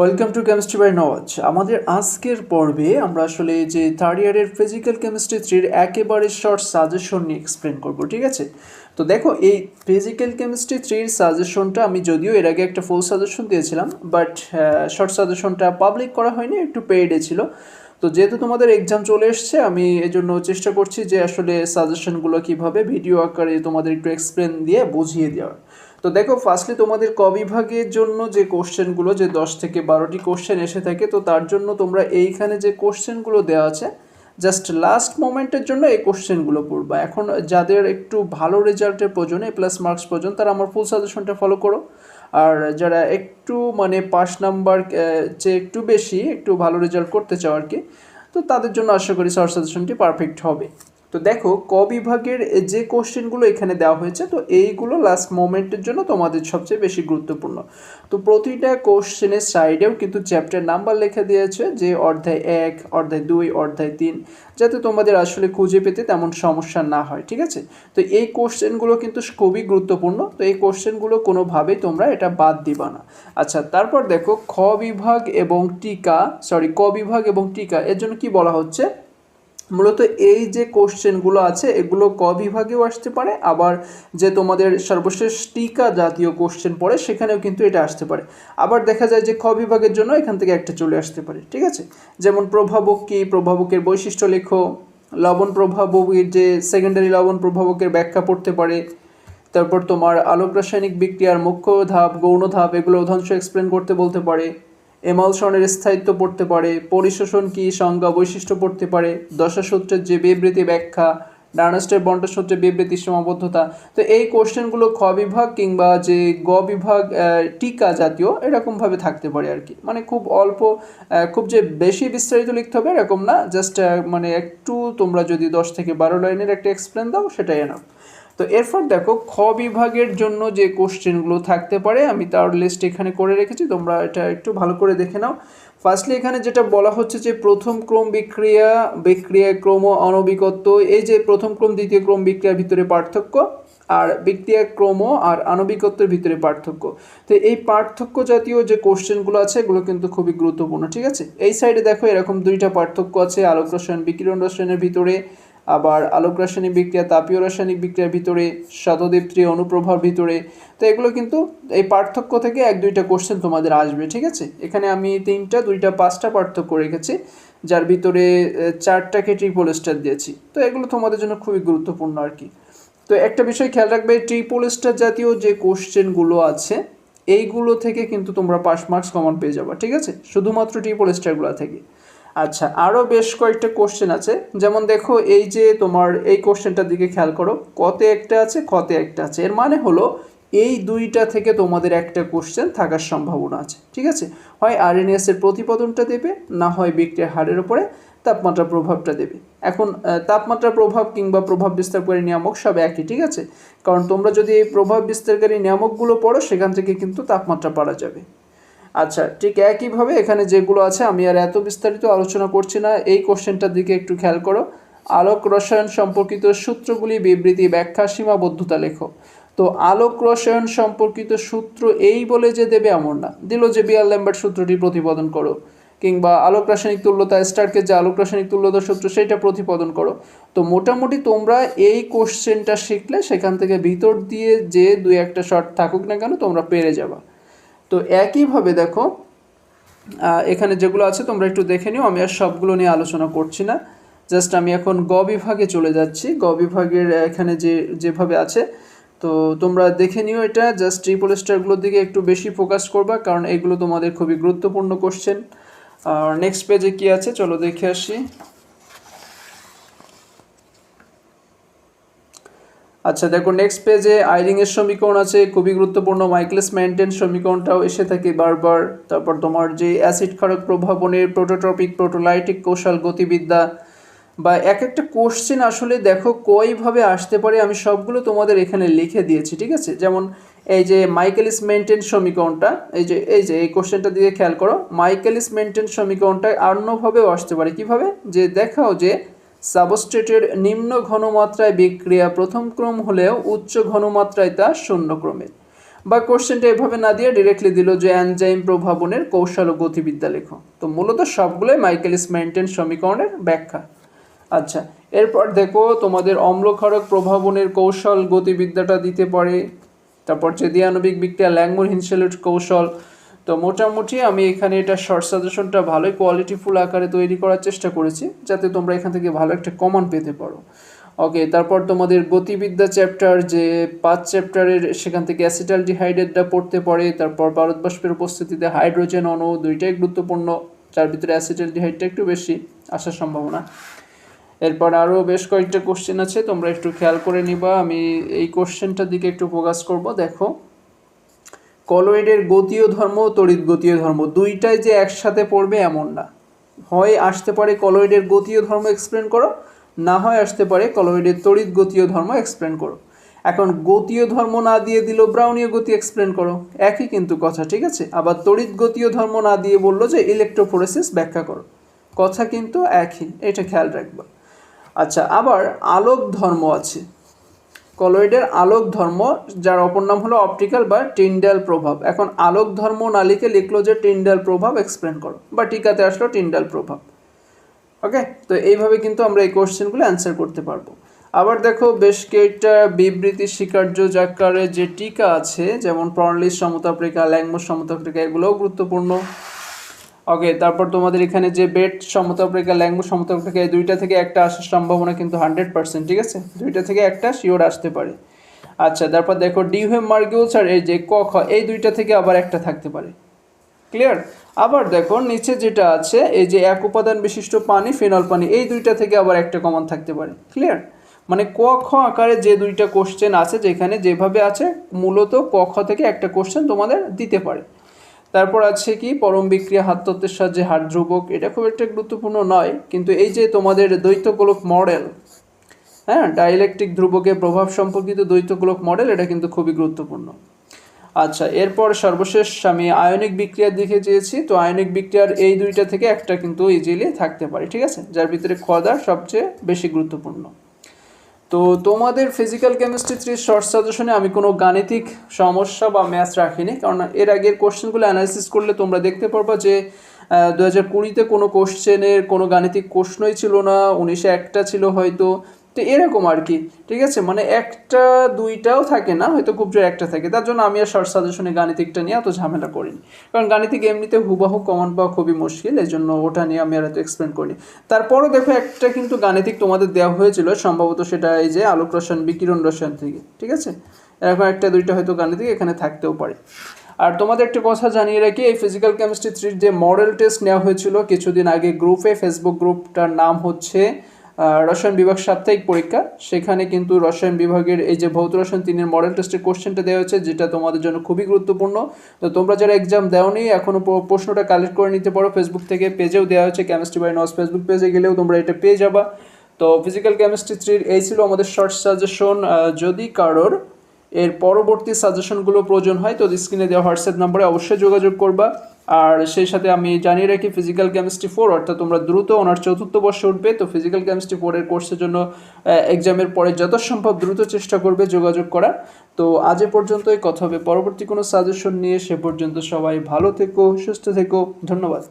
Welcome to chemistry by Nawaz আমাদের আজকের পর্বে আমরা আসলে যে থার্ড ইয়ারের ফিজিক্যাল কেমিস্ট্রি থ্রির একেবারে শর্ট সাজেশন নিয়ে এক্সপ্লেন করব, ঠিক আছে? তো দেখো, এই ফিজিক্যাল কেমিস্ট্রি থ্রির সাজেশনটা আমি যদিও এর আগে একটা ফুল সাজেশন দিয়েছিলাম বাট শর্ট সাজেশনটা পাবলিক করা হয়নি, একটু পেইডে ছিল। তো যেহেতু তোমাদের এক্সাম চলে এসছে, আমি এজন্য চেষ্টা করছি যে আসলে সাজেশনগুলো কীভাবে ভিডিও আকারে তোমাদের একটু এক্সপ্লেন দিয়ে বুঝিয়ে দেওয়ার। তো দেখো ফার্স্টলি তোমাদের ক বিভাগের জন্য যে কোশ্চেনগুলো যে দশ থেকে বারোটি কোশ্চেন এসে থাকে, তো তার জন্য তোমরা এইখানে যে কোশ্চেনগুলো দেওয়া আছে জাস্ট লাস্ট মোমেন্টের জন্য এই কোশ্চেনগুলো পড়বা। এখন যাদের একটু ভালো রেজাল্টের প্রয়োজন এ প্লাস মার্কস প্রয়োজন, তারা আমার ফুল সাজেশনটা ফলো করো। আর যারা একটু মানে পাস নাম্বার যে একটু বেশি, একটু ভালো রেজাল্ট করতে চাও আর কি, তো তাদের জন্য আশা করি শর্ট সাজেশনটি পারফেক্ট হবে। তো দেখো, ক বিভাগের যে কোশ্চেনগুলো এখানে দেওয়া হয়েছে, তো এইগুলো লাস্ট মোমেন্টের জন্য তোমাদের সবচেয়ে বেশি গুরুত্বপূর্ণ। তো প্রতিটা কোশ্চেনের সাইডেও কিন্তু চ্যাপ্টার নাম্বার লেখা দিয়েছে, যে অধ্যায় এক, অধ্যায় দুই, অধ্যায় তিন, যাতে তোমাদের আসলে খুঁজে পেতে তেমন সমস্যা না হয়, ঠিক আছে? তো এই কোশ্চেনগুলো কিন্তু খুবই গুরুত্বপূর্ণ, তো এই কোশ্চেনগুলো কোনোভাবেই তোমরা এটা বাদ দিবা না। আচ্ছা তারপর দেখো, খ বিভাগ এবং টিকা সরি ক বিভাগ এবং টিকা, এর জন্য কি বলা হচ্ছে? মূলত এই যে কোশ্চেনগুলো আছে, এগুলো ক বিভাগেও আসতে পারে, আবার যে তোমাদের সর্বশেষ টিকা জাতীয় কোশ্চেন পড়ে, সেখানেও কিন্তু এটা আসতে পারে। আবার দেখা যায় যে খ বিভাগের জন্য এখান থেকে একটা চলে আসতে পারে, ঠিক আছে? যেমন প্রভাবক কি? প্রভাবকের বৈশিষ্ট্য লেখো। লবণ প্রভাবকের যে সেকেন্ডারি লবণ প্রভাবকের ব্যাখ্যা পড়তে পারে। তারপর তোমার আলোক রাসায়নিক বিক্রিয়ার মুখ্য ধাপ, গৌণ ধাপ, এগুলো অধাংশ এক্সপ্লেন করতে বলতে পারে। এমালসনের স্থায়িত্ব পড়তে পারে, পরিশোষণ কি সংজ্ঞা বৈশিষ্ট্য পড়তে পারে, দশাসূত্রের যে বিবৃতি ব্যাখ্যা ডানাস্টের বন্টন সূত্রে বিবৃতি সীমাবদ্ধতা। তো এই কোশ্চেনগুলো খ বিভাগ কিংবা যে গ বিভাগ টিকা জাতীয় এরকমভাবে থাকতে পারে আর কি। মানে খুব অল্প খুব যে বেশি বিস্তারিত লিখতে হবে এরকম না, জাস্ট মানে একটু তোমরা যদি দশ থেকে বারো লাইনের একটা এক্সপ্লেন দাও, সেটাই এনাফ তো এরপর দেখো, খ বিভাগের জন্য যে কোশ্চেনগুলো থাকতে পারে, আমি তার লিস্ট এখানে করে রেখেছি, তোমরা এটা একটু ভালো করে দেখে নাও। ফার্স্টলি এখানে যেটা বলা হচ্ছে যে প্রথম ক্রম বিক্রিয়া বিক্রিয়া ক্রম অনবিকত্ব এই যে প্রথম ক্রম, দ্বিতীয় ক্রম বিক্রিয়ার ভিতরে পার্থক্য, আর বিক্রিয়া ক্রম আর আণবিকত্বের ভিতরে পার্থক্য। তো এই পার্থক্য জাতীয় যে কোশ্চেনগুলো আছে, এগুলো কিন্তু খুবই গুরুত্বপূর্ণ, ঠিক আছে? এই সাইডে দেখো, এরকম দুইটা পার্থক্য আছে, আলোক রসায়ন, বিকিরণ রসায়নের ভিতরে আবার আলোক রাসায়নিক বিক্রিয়া, তাপীয় রাসায়নিক বিক্রিয়ার ভিতরে শতদীপ্তি অনুপ্রভার ভিতরে। তো এগুলো কিন্তু এই পার্থক্য থেকে এক দুইটা কোশ্চেন তোমাদের আসবে, ঠিক আছে? এখানে আমি তিনটা, দুইটা, পাঁচটা পার্থক্য রেখেছি, যার ভিতরে চারটাকে ট্রিপল স্টার দিয়েছি। তো এগুলো তোমাদের জন্য খুবই গুরুত্বপূর্ণ আর কি। তো একটা বিষয় খেয়াল রাখবে ট্রিপল স্টার জাতীয় যে কোশ্চেনগুলো আছে, এইগুলো থেকে কিন্তু তোমরা পাস মার্কস কমন পেয়ে যাবে, ঠিক আছে? শুধুমাত্র ট্রিপল স্টারগুলো থেকে। আচ্ছা আরও বেশ কয়েকটা কোশ্চেন আছে। যেমন দেখো, এই যে তোমার এই কোশ্চেনটার দিকে খেয়াল করো, কতে একটা আছে, কতে একটা আছে। এর মানে হলো, এই দুইটা থেকে তোমাদের একটা কোশ্চেন থাকার সম্ভাবনা আছে, ঠিক আছে? হয় আরএনএস এর প্রতিপাদনটা দেবে, না হয় বিক্রিয়ার হারের উপরে তাপমাত্রা প্রভাবটা দেবে। এখন তাপমাত্রা প্রভাব কিংবা প্রভাব বিস্তারকারী নিয়ামক সব একই, ঠিক আছে? কারণ তোমরা যদি এই প্রভাব বিস্তারকারী নিয়ামকগুলো পড়ো, সেখান থেকে কিন্তু তাপমাত্রা পারা যাবে। আচ্ছা ঠিক একইভাবে এখানে যেগুলো আছে, আমি আর এত বিস্তারিত আলোচনা করছি না, এই কোশ্চেনটার দিকে একটু খেয়াল করো। আলোক রসায়ন সম্পর্কিত সূত্রগুলি বিবৃতি ব্যাখ্যা সীমাবদ্ধতা লেখো। তো আলোক রসায়ন সম্পর্কিত সূত্র এই বলে যে দেবে এমন না। দিল যে বিয়ার ল্যাম্বার্ট সূত্রটি প্রতিপাদন করো, কিংবা আলোক রাসায়নিক তুল্যতা, স্টারকে যে আলোক রাসায়নিক তুল্যতা সূত্র, সেটা প্রতিপাদন করো। তো মোটামুটি তোমরা এই কোশ্চেনটা শিখলে সেখান থেকে ভিতর দিয়ে যে দুই একটা শর্ট থাকুক না কেন, তোমরা পেরে যাবা। তো একইভাবে দেখো এখানে যেগুলো আছে তোমরা একটু দেখে নিও, আমি আর সবগুলো নিয়ে আলোচনা করছি না। জাস্ট আমি এখন গ বিভাগে চলে যাচ্ছি। গ বিভাগের এখানে যে, যেভাবে আছে, তো তোমরা দেখে নিও এটা। জাস্ট ট্রিপল স্টারগুলোর দিকে একটু বেশি ফোকাস করবা, কারণ এগুলো তোমাদের খুবই গুরুত্বপূর্ণ কোশ্চেন আর নেক্সট পেজে কি আছে? চলো দেখে আসি। আচ্ছা দেখো নেক্সট পেজে আইরিংয়ের সমীকরণ আছে, খুবই গুরুত্বপূর্ণ। মাইকেলস মেন্টেন সমীকরণটাও এসে থাকে বারবার। তারপর তোমার যে অ্যাসিড ক্ষারক প্রভাবনের প্রোটোট্রপিক প্রোটোলাইটিক কৌশল গতিবিদ্যা বা এক একটা কোশ্চেন আসলে দেখো কইভাবে আসতে পারে, আমি সবগুলো তোমাদের এখানে লিখে দিয়েছি, ঠিক আছে? যেমন এই যে মাইকেলিস মেন্টেন সমীকরণটা, এই যে এই যে, এই কোশ্চেনটা দিয়ে খেয়াল করো। মাইকেলিস মেন্টেন সমীকরণটা অন্যভাবেও আসতে পারে। কীভাবে? যে দেখাও যে সাবস্ট্রেটের নিম্ন ঘনমাত্রায় বিক্রিয়া প্রথম ক্রম হলেও উচ্চ ঘনমাত্রায় তা শূন্য ক্রমের বা কোশ্চেনটা এভাবে না দিয়ে ডিরেক্টলি দিল যে অ্যানজাইম প্রভাবনের কৌশল ও গতিবিদ্যা লেখো। তো মূলত সবগুলোই মাইকেলিস মেন্টেন সমীকরণের ব্যাখ্যা। আচ্ছা এরপর দেখো তোমাদের অম্লক্ষারক প্রভাবনের কৌশল গতিবিদ্যাটা দিতে পারে। তারপর যে আণবিক বিক্রিয়া ল্যাংমুর হিনসেলের কৌশল তো মোটামুটি আমি এখানে এটা শর্ট সাজেশনটা ভালোই কোয়ালিটিফুল আকারে তৈরি করার চেষ্টা করেছি, যাতে তোমরা এখান থেকে ভালো একটা কমন পেতে পারো। ওকে তারপর তোমাদের গতিবিদ্যা চ্যাপ্টার যে পাঁচ চ্যাপ্টারের সেখান থেকে অ্যাসিটাল ডিহাইড্রেটটা পড়তে পারে, তারপর বাষ্পের উপস্থিতিতে হাইড্রোজেন অণু দুইটাই গুরুত্বপূর্ণ, যার ভিতরে অ্যাসিটাল ডিহাইডটা একটু বেশি আসার সম্ভাবনা। এরপর আরও বেশ কয়েকটা কোশ্চেন আছে, তোমরা একটু খেয়াল করে নিবা, আমি এই কোশ্চেনটার দিকে একটু ফোকাস করব, দেখো। কলয়েডের গতীয় ধর্ম তড়িৎ গতীয় ধর্ম দুইটাই যে একসাথে পড়বে এমন না। হয় আসতে পারে কলয়েডের গতীয় ধর্ম এক্সপ্লেন করো, না হয় আসতে পারে কলয়েডের তড়িৎ গতীয় ধর্ম এক্সপ্লেন করো। এখন গতীয় ধর্ম না দিয়ে দিল ব্রাউনীয় গতি এক্সপ্লেন করো। একই কিন্তু কথা, ঠিক আছে? আবার তড়িৎ গতীয় ধর্ম না দিয়ে বলল যে ইলেকট্রোফোরেসিস ব্যাখ্যা করো। কথা কিন্তু একই, এটা খেয়াল রাখবা। আচ্ছা আবার আলোক ধর্ম আছে। কলয়েডের আলোক ধর্ম যার অপর নাম হলো অপটিক্যাল বা টিন্ডাল প্রভাব। এখন আলোক ধর্ম নালিকে লিখলো যে টিন্ডাল প্রভাব এক্সপ্লেন করো। বা টিকাতে আসলো টিন্ডাল প্রভাব। ওকে? তো এইভাবে কিন্তু আমরা এই কোশ্চেনগুলো অ্যান্সার করতে পারব। আবার দেখো, বেশ কয়েকটা বিবৃতি, স্বীকার্য যাকারে যে টিকা আছে, যেমন প্রণালীর সমতাপ্রেখা ল্যাংমোস সমতাপ্রেখা, এগুলোও গুরুত্বপূর্ণ। ওকে তারপর তোমাদের এখানে যে বেড সমতাপ্রেখা ল্যাংমো সমতাপ্রেখা এই দুইটা থেকে একটা আসার সম্ভাবনা কিন্তু হান্ড্রেড পার্সেন্ট ঠিক আছে? দুইটা থেকে একটা শিওর আসতে পারে। আচ্ছা তারপর দেখো ডিউহেম মার্গিউলস আর এই যে ক, খ, এই দুইটা থেকে আবার একটা থাকতে পারে। ক্লিয়ার আবার দেখো, নিচে যেটা আছে, এই যে এক উপাদান বিশিষ্ট পানি ফেনল পানি, এই দুইটা থেকে আবার একটা কমন থাকতে পারে। ক্লিয়ার মানে ক, খ আকারে যে দুইটা কোশ্চেন আছে, যেখানে যেভাবে আছে, মূলত ক, খ থেকে একটা কোশ্চেন তোমাদের দিতে পারে। তারপর আছে কি? পরম বিক্রিয়া, হাত তত্ত্বের সাহায্যে হাট ধ্রুবক। এটা খুব একটা গুরুত্বপূর্ণ নয়, কিন্তু এই যে তোমাদের দ্বৈতগোলক মডেল হ্যাঁ ডাইলেকট্রিক ধ্রুবকের প্রভাব সম্পর্কিত দ্বৈতগোলক মডেল, এটা কিন্তু খুবই গুরুত্বপূর্ণ। আচ্ছা এরপর সর্বশেষ আমি আয়নিক বিক্রিয়ার দিকে চেয়েছি, তো আয়নিক বিক্রিয়ার এই দুইটা থেকে একটা কিন্তু ইজিলি থাকতে পারে, ঠিক আছে? যার ভিতরে খদার সবচেয়ে বেশি গুরুত্বপূর্ণ। তো তোমাদের ফিজিক্যাল কেমিস্ট্রি থ্রি শর্ট সাজেশনে আমি কোনো গাণিতিক সমস্যা বা ম্যাথ রাখিনি। কারণ এর আগের কোশ্চেনগুলো অ্যানালিসিস করলে তোমরা দেখতে পারবা যে দু হাজার কুড়িতে কোনো কোশ্চেনের কোনো গাণিতিক প্রশ্নই ছিল না, উনিশে একটা ছিল হয়তো। তো এরকম আর কি, ঠিক আছে? মানে একটা, দুইটাও থাকে না, হয়তো খুব জোর একটা থাকে। তার জন্য আমি আর শর্ট সাজেশনে গাণিতিকটা নিয়ে এত ঝামেলা করিনি। কারণ গাণিতিক এমনিতে হুবাহু কমন পাওয়া খুবই মুশকিল, এই জন্য ওটা নিয়ে আমি আর এত এক্সপ্লেন করিনি। তারপরও দেখো একটা কিন্তু গাণিতিক তোমাদের দেওয়া হয়েছিল, সম্ভবত সেটা এই যে আলোক রসায়ন বিকিরণ রসায়ন থেকে, ঠিক আছে? এরকম একটা দুইটা হয়তো গাণিতিক এখানে থাকতেও পারে। আর তোমাদের একটা কথা জানিয়ে রাখি, এই ফিজিক্যাল কেমিস্ট্রি থ্রির যে মডেল টেস্ট নেওয়া হয়েছিল কিছুদিন আগে গ্রুপে ফেসবুক গ্রুপটার নাম হচ্ছে রসায়ন বিভাগ সাপ্তাহিক পরীক্ষা। সেখানে কিন্তু রসায়ন বিভাগের এই যে ভৌত রসায়ন তিনের মডেল টেস্টের কোশ্চেনটা দেওয়া হয়েছে, যেটা তোমাদের জন্য খুবই গুরুত্বপূর্ণ। তো তোমরা যারা এক্সাম দেওনি এখনও প্রশ্নটা কালেক্ট করে নিতে পারো। ফেসবুক থেকে পেজেও দেওয়া হয়েছে কেমিস্ট্রি বাই নস ফেসবুক পেজে গেলেও তোমরা এটা পেয়ে যাবা। তো ফিজিক্যাল কেমিস্ট্রি থ্রির এই ছিল আমাদের শর্ট সাজেশন যদি কারোর এর পরবর্তী সাজেশনগুলো প্রয়োজন হয়, তো স্ক্রিনে দেওয়া হোয়াটসঅ্যাপ নাম্বারে অবশ্যই যোগাযোগ করবা। আর সেই সাথে আমি জানিয়ে রাখি ফিজিক্যাল কেমিস্ট্রি ফোর অর্থাৎ তোমরা দ্রুত ওনার চতুর্থ বর্ষে উঠবে, তো ফিজিক্যাল কেমিস্ট্রি ফোরের কোর্সের জন্য এক্সামের পরে যত সম্ভব দ্রুত চেষ্টা করবে যোগাযোগ করার। তো আজ এ পর্যন্তই, কথা হবে পরবর্তী কোনো সাজেশন নিয়ে, সে পর্যন্ত সবাই ভালো থেকো, সুস্থ থেকো, ধন্যবাদ।